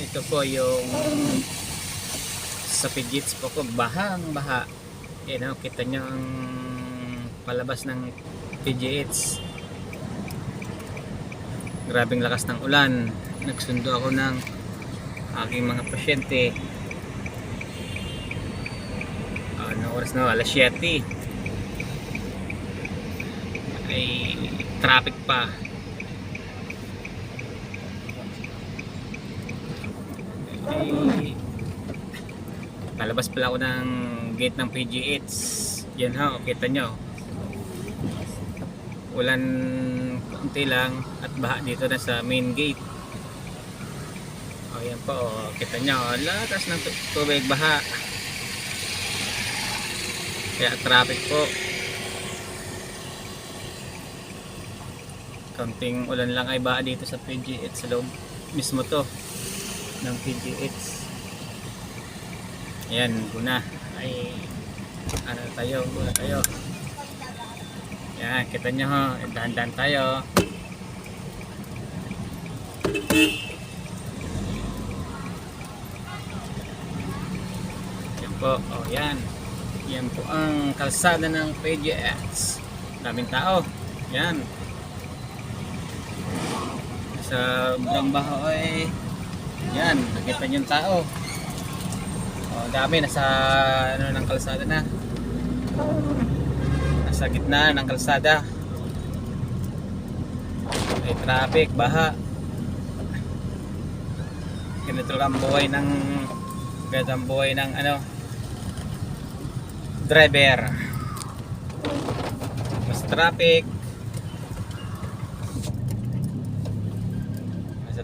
ito po yung sa Pidgets po ko. Bahang baha. Yan o kita nyo ang palabas ng Pidgets grabing lakas ng ulan. Nagsundo ako ng aking mga pasyente. Ano oras na? Alas 7 ay traffic pa ay palabas pala ako ng gate ng PGH yan ha kita nyo. Ulan konti lang at baha dito na sa main gate. O yan po o, kita nyo. Lakas ng tu- tubig baha. Kaya traffic po. Kaunting ulan lang ay baha dito sa PGH sa loob mismo to ng PGH Ayan, guna. Ay, ano tayo, guna tayo. Yan, kita nyo ho. Dahan-dahan tayo. Yan po, oh yan. Yan po ang kalsada ng PGX. Daming tao. Yan. Sa Brang ay yan, nakita nyo yung tao. Oh, dami nasa ano ng kalsada na. Nasa gitna ng kalsada. May traffic, baha. Ganito lang ang buhay ng ganito ang buhay ng ano driver. Mas traffic.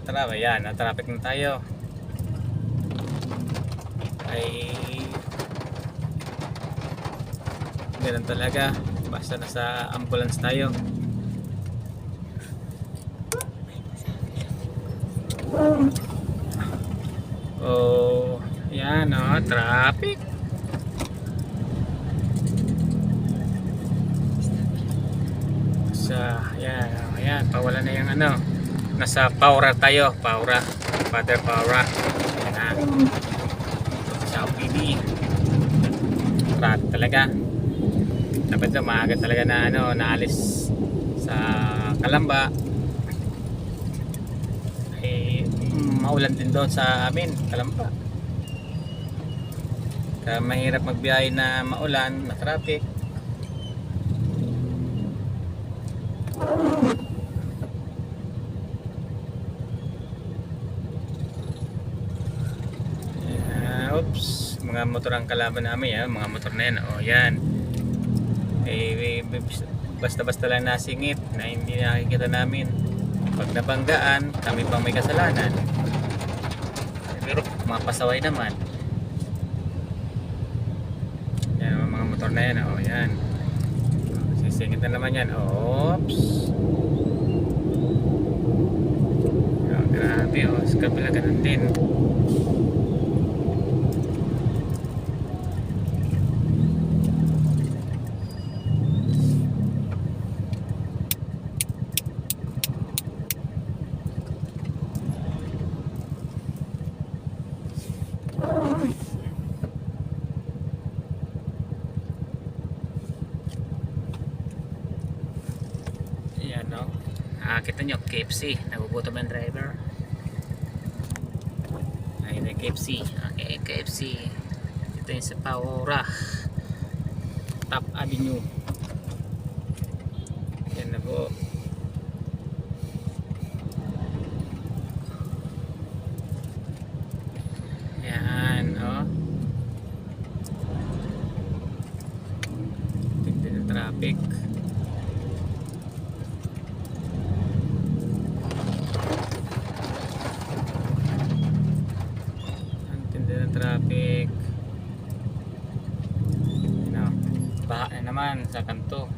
Nasa traffic, yan, na tayo. Ay ganun talaga. Basta nasa ambulance tayo. Oh yan oh traffic. Sa yan oh, yan pawala na yung ano nasa Paura tayo Paura Father Paura. Ah sa OPD rat talaga. Dapat ito maaga talaga na ano naalis sa Kalamba. Eh maulan din doon sa amin Kalamba. Kaya mahirap magbiyahe na maulan na traffic Ah, oops, mga motor ang kalaban namin yan, mga motor na yan. Oh, yan. Eh, eh, basta-basta lang nasingit na hindi nakikita namin. Pag nabanggaan, kami pang may kasalanan. Eh, Pero mga pasaway naman. Yan, mga motor na yan. Oh, yan. Sisingit na naman yan. Oops. Oh, grabe. Oh, sa kabila ganun din. Ayan no. Ah, kita nyo, KFC. Nagugutom ang driver. Ayun yung KFC. Okay, KFC. Ito yung sa Paura. Top Avenue. Yan na po. Yan, oh. Tingnan ng traffic. Ang tindi ng traffic. Ano, naman sa kanto.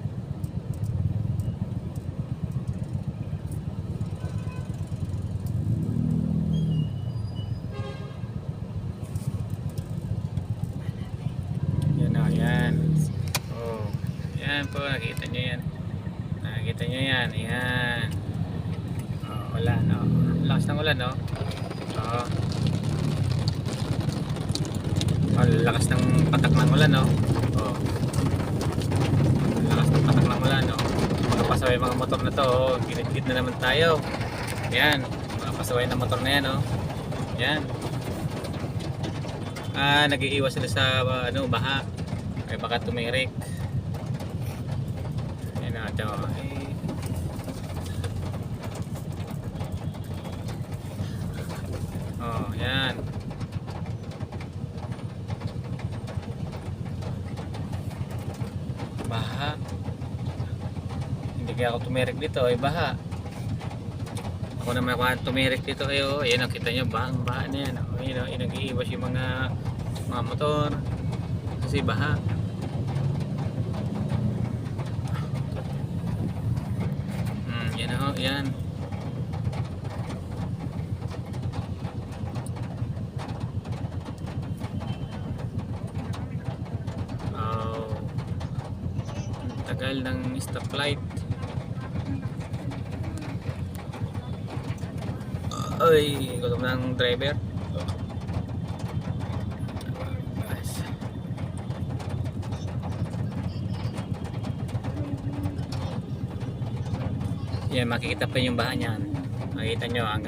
Yan o, yan. Oh, yan po, nakita nyo yan. Nakita nyo yan, yan. Oh, ulan, oh. Lakas ng ulan, no? Oo. Ang lakas ng patak ng ulan, no? Oo. Ng patak ng ulan, no? Mga mga motor na to, oh. Ginit-git na naman tayo. Yan. Mga pasaway na motor na yan, no? Yan. Ah, nag-iiwas sila sa ano, baha. Ay baka tumirik. Yan na, ito. Eh, Oh, yan. Baha. Hindi kaya ako tumirik dito, ay baha. Ako naman ako tumirik dito kayo. Ayan, nakita nyo, baha, baha na yan. Oh, yun, oh, yun, nag-iiwas yung mga mga motor. Kasi baha. Hmm, yan oh, yan. Oh. Ang tagal ng stoplight. Ay, gutom ng driver. Yan, makikita pa yung baha niyan. Makikita nyo, ang